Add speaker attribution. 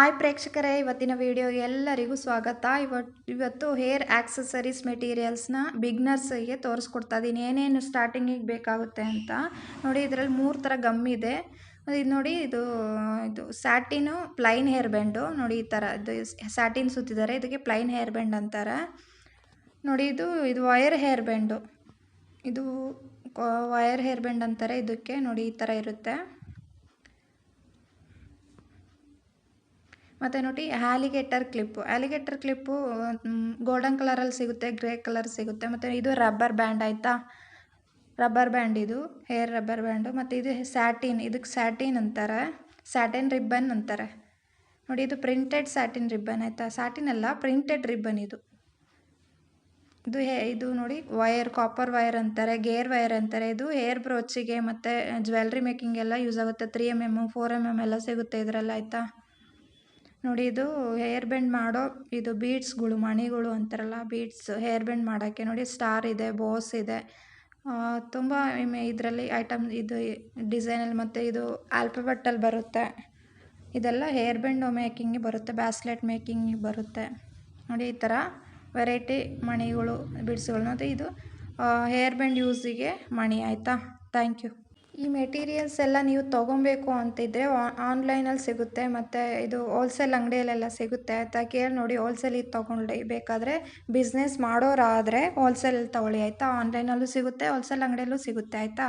Speaker 1: Hi ಪ್ರೇಕ್ಷಕರೇ, ಇವತ್ತಿನ ವಿಡಿಯೋಗೆ ಎಲ್ಲರಿಗೂ ಸ್ವಾಗತ. ಇವತ್ತು ಇವತ್ತು ಹೇರ್ ಆಕ್ಸಸರೀಸ್ ಮೆಟೀರಿಯಲ್ಸ್ನ ಬಿಗ್ನರ್ಸಿಗೆ ತೋರಿಸ್ಕೊಡ್ತಾ ಇದ್ದೀನಿ ಏನೇನು ಸ್ಟಾರ್ಟಿಂಗಿಗೆ ಬೇಕಾಗುತ್ತೆ ಅಂತ. ನೋಡಿ, ಇದರಲ್ಲಿ ಮೂರು ಥರ ಗಮ್ ಇದೆ. ಇದು ನೋಡಿ, ಇದು ಇದು ಸ್ಯಾಟಿನು ಪ್ಲೈನ್ ಹೇರ್ ಬ್ಯಾಂಡು ನೋಡಿ, ಈ ಥರ ಇದು ಸ್ಯಾಟಿನ್ ಸುತ್ತಿದ್ದಾರೆ. ಇದಕ್ಕೆ ಪ್ಲೈನ್ ಹೇರ್ ಬ್ಯಾಂಡ್ ಅಂತಾರೆ. ನೋಡಿ, ಇದು ಇದು ವೈರ್ ಹೇರ್ ಬ್ಯಾಂಡು ಇದು ವೈರ್ ಹೇರ್ ಬ್ಯಾಂಡ್ ಅಂತಾರೆ. ಇದಕ್ಕೆ ನೋಡಿ, ಈ ಥರ ಇರುತ್ತೆ. ಮತ್ತು ನೋಡಿ alligator clip alligator clip golden ಕಲರಲ್ಲಿ ಸಿಗುತ್ತೆ ಗ್ರೇ ಕಲರ್ ಸಿಗುತ್ತೆ, ಮತ್ತು ಇದು ರಬ್ಬರ್ ಬ್ಯಾಂಡ್ ಆಯಿತಾ? ರಬ್ಬರ್ ಬ್ಯಾಂಡ್ ಇದು ಹೇರ್ ರಬ್ಬರ್ ಬ್ಯಾಂಡು ಮತ್ತು ಇದು ಸ್ಯಾಟಿನ್ ಇದಕ್ಕೆ ಸ್ಯಾಟಿನ್ ಅಂತಾರೆ. ಸ್ಯಾಟಿನ್ ರಿಬ್ಬನ್ ಅಂತಾರೆ. ನೋಡಿ, ಇದು ಪ್ರಿಂಟೆಡ್ ಸ್ಯಾಟಿನ್ ರಿಬ್ಬನ್ ಆಯಿತಾ? ಸ್ಯಾಟಿನ್ ಅಲ್ಲ ಪ್ರಿಂಟೆಡ್ ರಿಬ್ಬನ್ ಇದು. ಇದು ಹೇ, ಇದು ನೋಡಿ ವೈರ್ ಕಾಪರ್ ವೈರ್ ಅಂತಾರೆ ಗೇರ್ ವೈರ್ ಅಂತಾರೆ. ಇದು ಹೇರ್ ಬ್ರೋಚಿಗೆ ಮತ್ತು ಜ್ಯುವೆಲ್ರಿ ಮೇಕಿಂಗೆಲ್ಲ ಯೂಸ್ ಆಗುತ್ತೆ. Three M M four M M ಎಲ್ಲ ಸಿಗುತ್ತೆ ಇದರಲ್ಲಿ, ಆಯಿತಾ? ನೋಡಿ ಇದು ಹೇರ್ ಬೆಂಡ್ ಮಾಡೋ ಇದು ಬೀಡ್ಸ್ಗಳು ಮಣಿಗಳು ಅಂತಾರಲ್ಲ ಬೀಡ್ಸ್ ಹೇರ್ ಬೆಂಡ್ ಮಾಡೋಕ್ಕೆ ನೋಡಿ ಸ್ಟಾರ್ ಇದೆ, ಬೋಸ್ ಇದೆ. ತುಂಬ ಇದರಲ್ಲಿ ಐಟಮ್ ಇದು ಡಿಸೈನಲ್ಲಿ ಮತ್ತು ಇದು ಆಲ್ಫಬೆಟ್ಟಲ್ಲಿ ಬರುತ್ತೆ. ಇದೆಲ್ಲ ಹೇರ್ ಬೆಂಡ್ ಮೇಕಿಂಗಿಗೆ ಬರುತ್ತೆ, ಬ್ಯಾಸ್ಲೆಟ್ ಮೇಕಿಂಗಿಗೆ ಬರುತ್ತೆ. ನೋಡಿ ಈ ಥರ ವೆರೈಟಿ ಮಣಿಗಳು ಬಿಡ್ಸ್ಗಳು ಮತ್ತು ಇದು ಹೇರ್ ಬೆಂಡ್ ಯೂಸಿಗೆ ಮಣಿ, ಆಯಿತಾ? ಥ್ಯಾಂಕ್ ಯು ಈ ಮೆಟೀರಿಯಲ್ಸ್ ಎಲ್ಲ ನೀವು ತೊಗೊಬೇಕು ಅಂತಿದ್ದರೆ ಆನ್ಲೈನಲ್ಲಿ ಸಿಗುತ್ತೆ, ಮತ್ತು ಇದು ಹೋಲ್ಸೇಲ್ ಅಂಗಡಿಯಲ್ಲೆಲ್ಲ ಸಿಗುತ್ತೆ. ಆಯಿತಾ? ಕೇಳಿ ನೋಡಿ ಹೋಲ್ಸೇಲಿಗೆ ತೊಗೊಳ್ಳಿ. ಬೇಕಾದರೆ ಬಿಸ್ನೆಸ್ ಮಾಡೋರಾದರೆ ಹೋಲ್ಸೇಲಲ್ಲಿ ತೊಗೊಳ್ಳಿ, ಆಯಿತಾ? ಆನ್ಲೈನಲ್ಲೂ ಸಿಗುತ್ತೆ ಹೋಲ್ಸೇಲ್ ಅಂಗಡಿಯಲ್ಲೂ ಸಿಗುತ್ತೆ, ಆಯಿತಾ?